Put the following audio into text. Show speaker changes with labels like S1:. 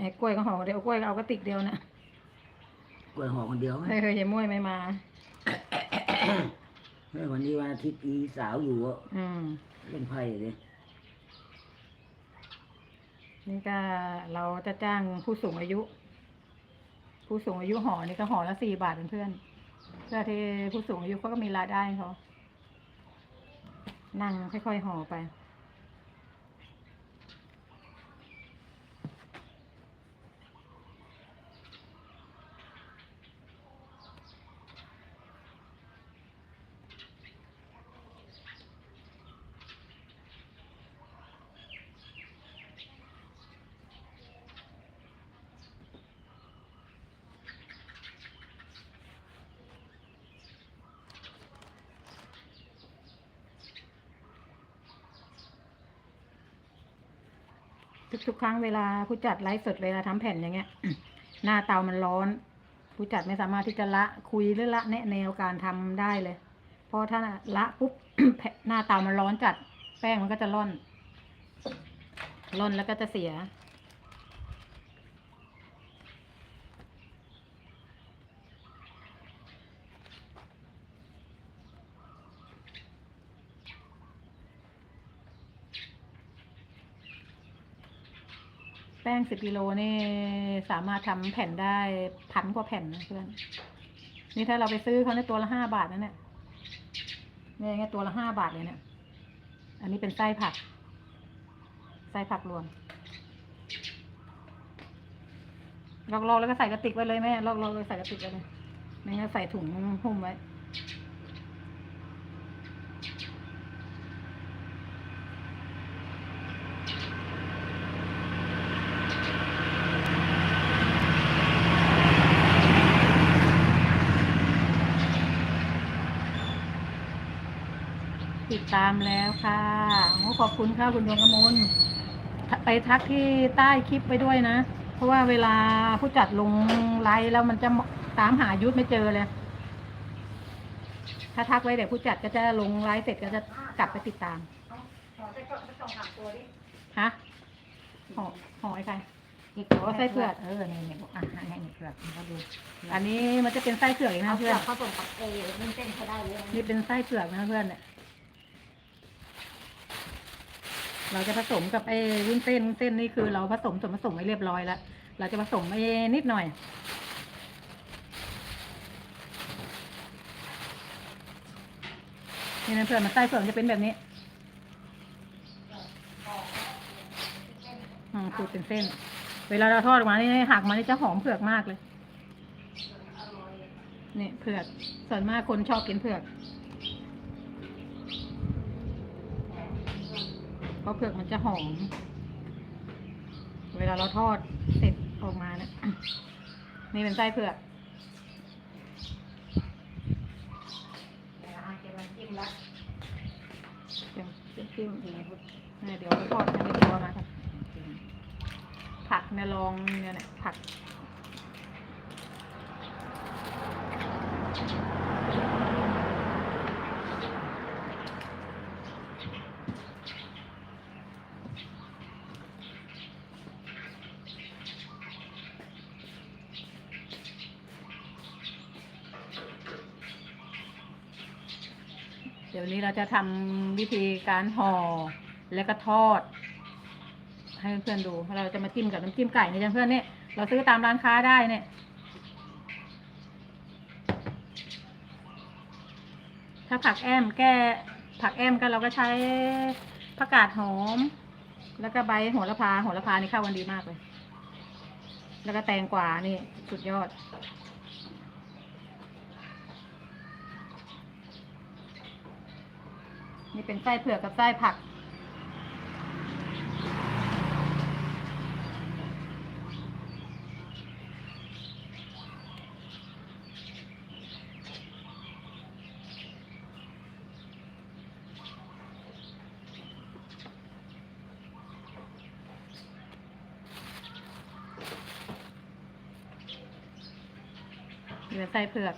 S1: ไอ้กล้วยก็ห่อเดียวกล้วยก็เอากระติกเดียวนะ
S2: กล้วยห่อคนเดียวไหม
S1: ไม่เคยเห็นม้วยไม่มา
S2: เฮ้ยวันนี้วันอาทิตย์อีสาวอยู่อะ
S1: อืม
S2: เล่นไพ่เลย
S1: นี่ก็เราจะจ้างผู้สูงอายุ ผู้สูงอายุห่อนี่ก็ห่อละสี่บาทเพื่อนๆเพื่อที่ผู้สูงอายุเขาก็มีรายได้เขานั่งค่อยๆห่อไป ทุกๆครั้งเวลาผู้จัดไลฟ์สดเวลาทำแผ่นอย่างเงี้ย หน้าเตามันร้อน ผู้จัดไม่สามารถที่จะละคุยหรือละแนะแนวการทำได้เลย เพราะถ้าละปุ๊บแผ่นหน้าเตามันร้อนจัด แป้งมันก็จะร่อน ร่อนแล้วก็จะเสีย ป้งสิบกิโลนี่สามารถทำแผ่นได้พันกว่าแผ่นนะเพื่อน นี่ถ้าเราไปซื้อเขาในยตัวละห้าบาทนั่นเนี่ยเนี่ยไงตัวละห้าบาทเลยเนี่ย อันนี้เป็นไส้ผัก ไส้ผักรวมลอกๆแล้วก็ใส่กระติกไว้เลยแม่ลอกๆเลยใส่กระติกไว้เลยไม่งั้นใส่ถุงหุ้มไว้ ติดตามแล้วค่ะโอ้ขอบคุณค่ะคุณดวงกมลไปทักที่ใต้คลิปไปด้วยนะ เพราะว่าเวลาผู้จัดลงไลฟ์แล้วมันจะตามหายุทธไม่เจอเลย ถ้าทักไว้เดี๋ยวผู้จัดก็จะลงไลฟ์เสร็จก็จะกลับไปติดตามฮะห่อห่อไอ้ใคร
S3: นี่
S1: อ๋อไส้เผือก
S3: เออเนี่ยเนี่ยบอกอะให้นี่เผือกมันก็ดู
S1: อันนี้มันจะเป็นไส้เผือกอีกนะ
S3: เอาเผื
S1: เพื่อ
S3: อนกผสมกับเอเส้นเส้นเขาได้เลย
S1: นี่เป็นไส้เผือกนะเพื่อนเนี่ย เราจะผสมกับไอ้วุ้นเส้นวุ้นเส้นนี่คือเราผสมส่วนผสมไว้เรียบร้อยแล้วเราจะผสมไอ้นิดหน่อย นี่นะเพื่อนมันไส้เผือกจะเป็นแบบนี้อืมขูดเป็นเส้น เวลาเราทอดออกมานี่หักมานี่จะหอมเผือกมากเลยนี่เผือกส่วนมากคนชอบกินเผือก เพราะเผือกมันจะหอม เวลาเราทอดเสร็จออกมาเนี่ยนี่เป็นไส้เผือก
S3: เดี๋ยวอาจจะมาจิ้มละ
S1: เดี๋ยวจิ้มอีกเนี่ยเดี๋ยวทอดให้ไม่ตัวนะครับผักเนี่ยลองเนี่ยเนี่ยผัก เดี๋ยวนี้เราจะทำวิธีการห่อแล้วก็ทอด ให้เพื่อนๆดู เราจะมาจิ้มกับน้ำจิ้มไก่เนี่ยเพื่อนๆเนี่ยเราซื้อตามร้านค้าได้เนี่ยถ้าผักแอมแก้ผักแอมก็เราก็ใช้ผักกาดหอม แล้วก็ใบโหระพาโหระพานี่เข้ากันดีมากเลย แล้วก็แตงกวานี่สุดยอด นี่เป็นไส้เผือกกับไส้ผักนี่เป็นไส้เผือก